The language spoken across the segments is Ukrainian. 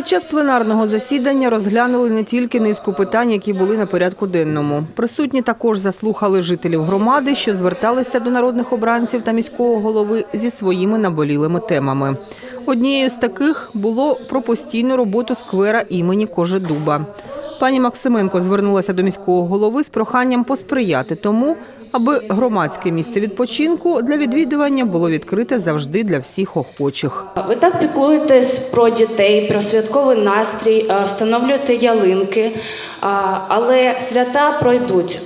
Під час пленарного засідання розглянули не тільки низку питань, які були на порядку денному. Присутні також заслухали жителів громади, що зверталися до народних обранців та міського голови зі своїми наболілими темами. Однією з таких було про постійну роботу сквера імені Кожедуба. Пані Максименко звернулася до міського голови з проханням посприяти тому, аби громадське місце відпочинку для відвідування було відкрите завжди для всіх охочих. Ви так піклуєтесь про дітей, про святковий настрій, е, встановлюєте ялинки, але свята пройдуть.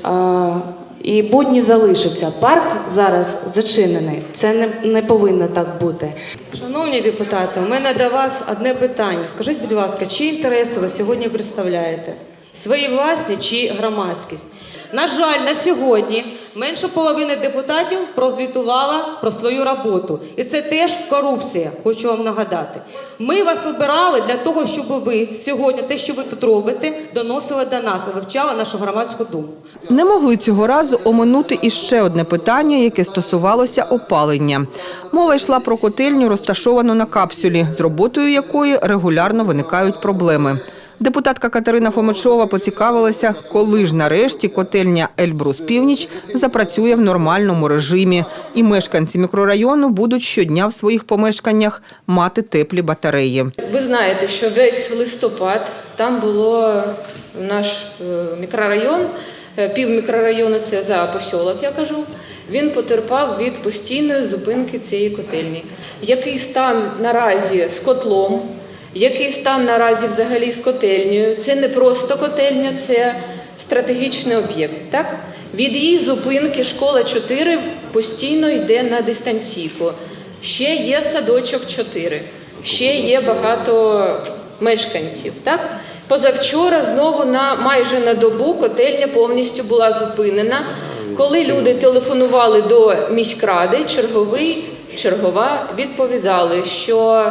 І будні залишаться. Парк зараз зачинений. Це не, не повинно так бути. Шановні депутати, у мене до вас одне питання. Скажіть, будь ласка, чиї інтереси ви сьогодні представляєте? Свої власні чи громадськість? На жаль, на сьогодні менше половини депутатів прозвітувала про свою роботу. І це теж корупція, хочу вам нагадати. Ми вас обирали для того, щоб ви сьогодні те, що ви тут робите, доносили до нас і вивчали нашу громадську думку. Не могли цього разу оминути і ще одне питання, яке стосувалося опалення. Мова йшла про котельню, розташовану на капсулі, з роботою якої регулярно виникають проблеми. Депутатка Катерина Фомичова поцікавилася, коли ж нарешті котельня Ельбрус Північ запрацює в нормальному режимі, і мешканці мікрорайону будуть щодня в своїх помешканнях мати теплі батареї. Ви знаєте, що весь листопад там було наш е, мікрорайон, е, пів мікрорайону це за посілок, я кажу. Він потерпав від постійної зупинки цієї котельні. Який стан наразі з котлом, який стан наразі взагалі з котельнею? Це не просто котельня, це стратегічний об'єкт. Так? Від її зупинки школа 4 постійно йде на дистанційку. Ще є садочок 4, ще є багато мешканців. Так? Позавчора знову на майже на добу котельня повністю була зупинена. Коли люди телефонували до міськради, черговий, чергова відповідали, що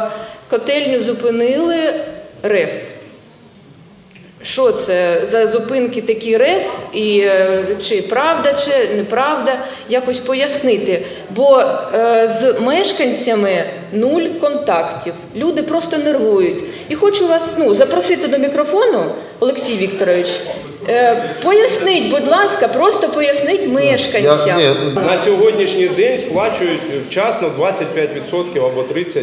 котельню зупинили РЕС. Що це за зупинки такі РЕС, і е, чи правда, чи неправда, якось пояснити. Бо е, з мешканцями нуль контактів. Люди просто нервують. І хочу вас ну, запросити до мікрофону, Олексій Вікторович. Е, поясніть, будь ласка, просто поясніть мешканцям. Я, ні, На сьогоднішній день сплачують вчасно 25% або 30%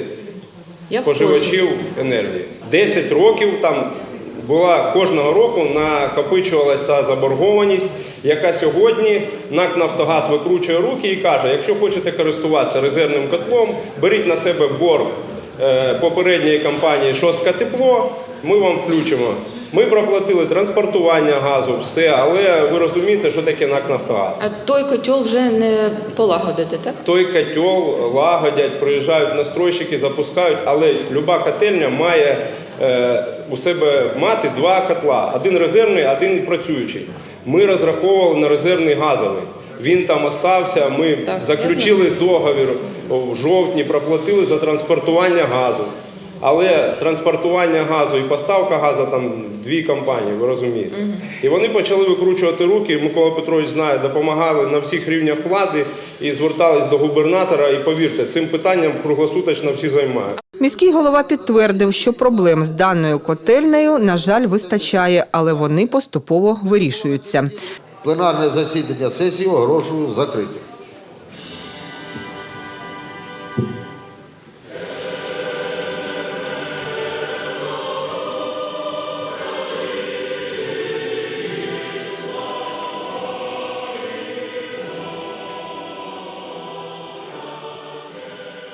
Як споживачів енергії. 10 років там була кожного року накопичувалася заборгованість, яка сьогодні НАК Нафтогаз викручує руки і каже, якщо хочете користуватися резервним котлом, беріть на себе борг е, попередньої компанії Шостка тепло, ми вам включимо. Ми проплатили транспортування газу, все, але ви розумієте, що таке НАК Нафтогаз. А той котел вже не полагодити, так? Той котел лагодять, приїжджають настройщики, запускають, але люба котельня має е, у себе мати два котла: один резервний, один працюючий. Ми розраховували на резервний газовий. Він там остався. Ми Так, заключили договір в жовтні, проплатили за транспортування газу. Але транспортування газу і поставка газу там дві компанії, ви розумієте. І вони почали викручувати руки. Микола Петрович знає, допомагали на всіх рівнях влади і звертались до губернатора. І повірте, цим питанням круглосуточно всі займають. Міський голова підтвердив, що проблем з даною котельнею, на жаль, вистачає, але вони поступово вирішуються. пленарне засідання сесії оголошую закритим.